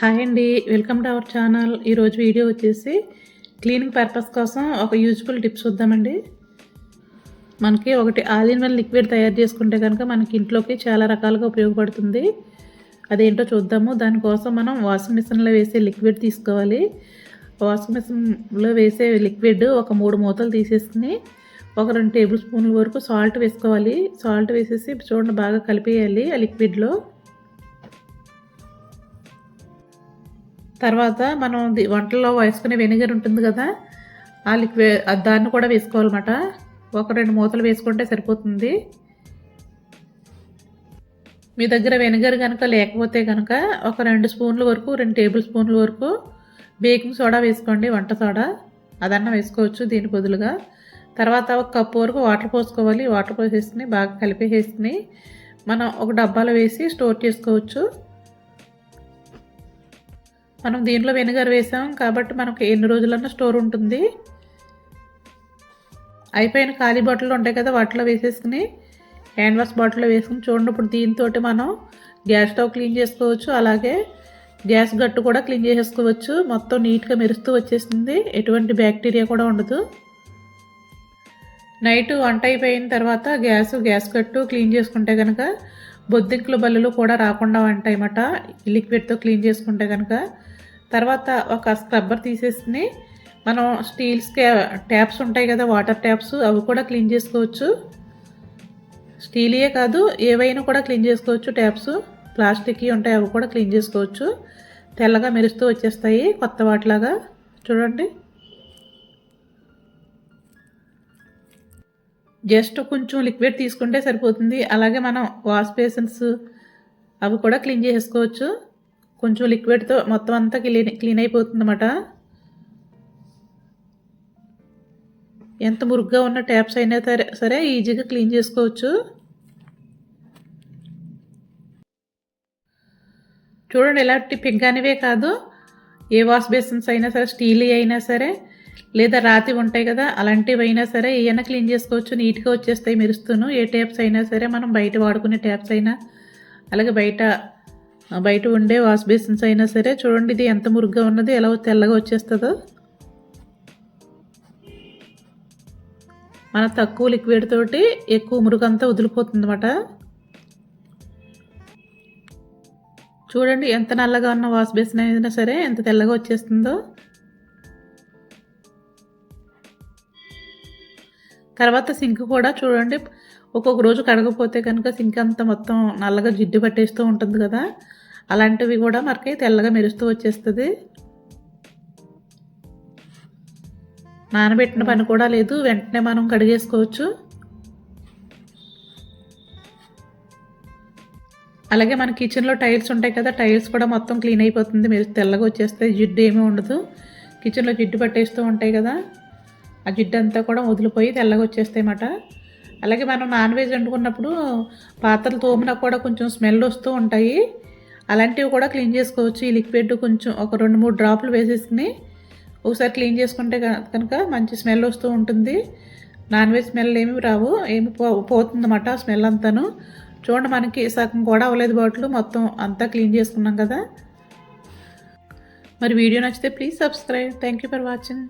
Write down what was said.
Hi అండి welcome to our channel. ఈరోజు video వచ్చేసి క్లీనింగ్ పర్పస్ కోసం ఒక యూజ్ఫుల్ టిప్స్ చూద్దామండి. మనకి ఒకటి ఆల్ ఇన్ వన్ లిక్విడ్ తయారు చేసుకుంటే కనుక మనకి ఇంట్లోకి చాలా రకాలుగా ఉపయోగపడుతుంది. అదేంటో చూద్దాము. దానికోసం మనం వాషింగ్ మిషన్లో వేసే లిక్విడ్ తీసుకోవాలి. వాషింగ్ మిషన్లో వేసే లిక్విడ్ ఒక మూడు మూతలు తీసేసుకుని ఒక రెండు టేబుల్ స్పూన్ల వరకు సాల్ట్ వేసుకోవాలి. సాల్ట్ వేసేసి చూడండి బాగా కలిపేయాలి ఆ లిక్విడ్లో. తర్వాత మనం వంటల్లో వేసుకునే వెనిగర్ ఉంటుంది కదా ఆ లిక్విడ్ దాన్ని కూడా వేసుకోవాలన్నమాట. ఒక రెండు మూతలు వేసుకుంటే సరిపోతుంది. మీ దగ్గర వెనిగర్ కనుక లేకపోతే కనుక ఒక రెండు స్పూన్ల వరకు రెండు టేబుల్ స్పూన్ల వరకు బేకింగ్ సోడా వేసుకోండి వంట సోడా. అదన్నా వేసుకోవచ్చు దీని బదులుగా. తర్వాత ఒక కప్పు వరకు వాటర్ పోసుకోవాలి. వాటర్ పోసేసుకుని బాగా కలిపేసేసుకుని మనం ఒక డబ్బాలో వేసి స్టోర్ చేసుకోవచ్చు. మనం దీంట్లో వెనిగర్ వేసాం కాబట్టి మనకు ఎన్ని రోజులన్నా స్టోర్ ఉంటుంది. అయిపోయిన ఖాళీ బాటిల్ ఉంటాయి కదా వాటిలో వేసేసుకుని హ్యాండ్ వాష్ బాటిల్లో వేసుకుని చూడండి. ఇప్పుడు దీంతో మనం గ్యాస్ స్టవ్ క్లీన్ చేసుకోవచ్చు అలాగే గ్యాస్ గట్టు కూడా క్లీన్ చేసేసుకోవచ్చు. మొత్తం నీట్గా మెరుస్తూ వచ్చేస్తుంది. ఎటువంటి బ్యాక్టీరియా కూడా ఉండదు. నైట్ వంట అయిపోయిన తర్వాత గ్యాస్ గ్యాస్ కట్టు క్లీన్ చేసుకుంటే కనుక బొద్దింకులు బల్లులు కూడా రాకుండా ఉంటాయన్నమాట. లిక్విడ్తో క్లీన్ చేసుకుంటే కనుక తర్వాత ఒక స్క్రబ్బర్ తీసేసుకుని మనం స్టీల్స్ ట్యాప్స్ ఉంటాయి కదా వాటర్ ట్యాప్స్ అవి కూడా క్లీన్ చేసుకోవచ్చు. స్టీలియే కాదు ఏవైనా కూడా క్లీన్ చేసుకోవచ్చు ట్యాప్స్. ప్లాస్టిక్ ఉంటాయి అవి కూడా క్లీన్ చేసుకోవచ్చు. తెల్లగా మెరుస్తూ వచ్చేస్తాయి కొత్త వాటిలాగా. చూడండి. జస్ట్ కొంచెం లిక్విడ్ తీసుకుంటే సరిపోతుంది. అలాగే మనం వాష్ బేసిన్స్ అవి కూడా క్లీన్ చేసుకోవచ్చు కొంచెం లిక్విడ్తో మొత్తం అంతా క్లీన్ క్లీన్ అయిపోతుంది అన్నమాట ఎంత మురుగ్గా ఉన్న ట్యాప్స్ అయినా సరే సరే ఈజీగా క్లీన్ చేసుకోవచ్చు. చూడండి ఇలాంటి అనేవే కాదు. ఏ వాష్ బేసిన్స్ అయినా సరే స్టీల్ అయినా సరే లేదా రాతి ఉంటాయి కదా అలాంటివి అయినా సరే ఏమైనా క్లీన్ చేసుకోవచ్చు నీట్గా వచ్చేస్తాయి మెరుస్తూను. ఏ ట్యాప్స్ అయినా సరే మనం బయట వాడుకునే ట్యాప్స్ అయినా అలాగే బయట బయట ఉండే వాష్ బేసిన్స్ అయినా సరే చూడండి ఇది ఎంత మురుగ్గా ఉన్నది ఎలా తెల్లగా వచ్చేస్తుందో. మన తక్కువ లిక్విడ్ తోటి ఎక్కువ మురుగంతా వదిలిపోతుందన్నమాట. చూడండి ఎంత నల్లగా ఉన్న వాష్ బేసిన్ అయినా సరే ఎంత తెల్లగా వచ్చేస్తుందో. తర్వాత సింక్ కూడా చూడండి ఒక్కొక్క రోజు కడగపోతే కనుక సింక్ అంతా మొత్తం నల్లగా జిడ్డు పట్టేస్తూ ఉంటుంది కదా. అలాంటివి కూడా మనకి తెల్లగా మెరుస్తూ వచ్చేస్తుంది. నానబెట్టిన పని కూడా లేదు వెంటనే మనం కడిగేసుకోవచ్చు. అలాగే మన కిచెన్లో టైల్స్ ఉంటాయి కదా టైల్స్ కూడా మొత్తం క్లీన్ అయిపోతుంది మీరు తెల్లగా వచ్చేస్తాయి జిడ్డు ఏమీ ఉండదు. కిచెన్లో జిడ్డు పట్టేస్తూ ఉంటాయి కదా. ఆ జిడ్డు అంతా కూడా వదిలిపోయి తెల్లగా వచ్చేస్తాయి అలాగే మనం నాన్ వెజ్ వండుకున్నప్పుడు పాత్రలు తోమినా కూడా కొంచెం స్మెల్ వస్తూ ఉంటాయి. అలాంటివి కూడా క్లీన్ చేసుకోవచ్చు. ఈ లిక్విడ్ కొంచెం ఒక రెండు మూడు డ్రాపులు వేసేసుకుని ఒకసారి క్లీన్ చేసుకుంటే కనుక మంచి స్మెల్ వస్తూ ఉంటుంది. నాన్ వెజ్ స్మెల్ ఏమి రావు. ఏమి పో పోతుందన్నమాట ఆ స్మెల్ అంతాను. చూడండి మనకి సగం కూడా అవ్వలేదు బాటిల్. మొత్తం అంతా క్లీన్ చేసుకున్నాం కదా. మరి వీడియో నచ్చితే please subscribe. Thank you for watching.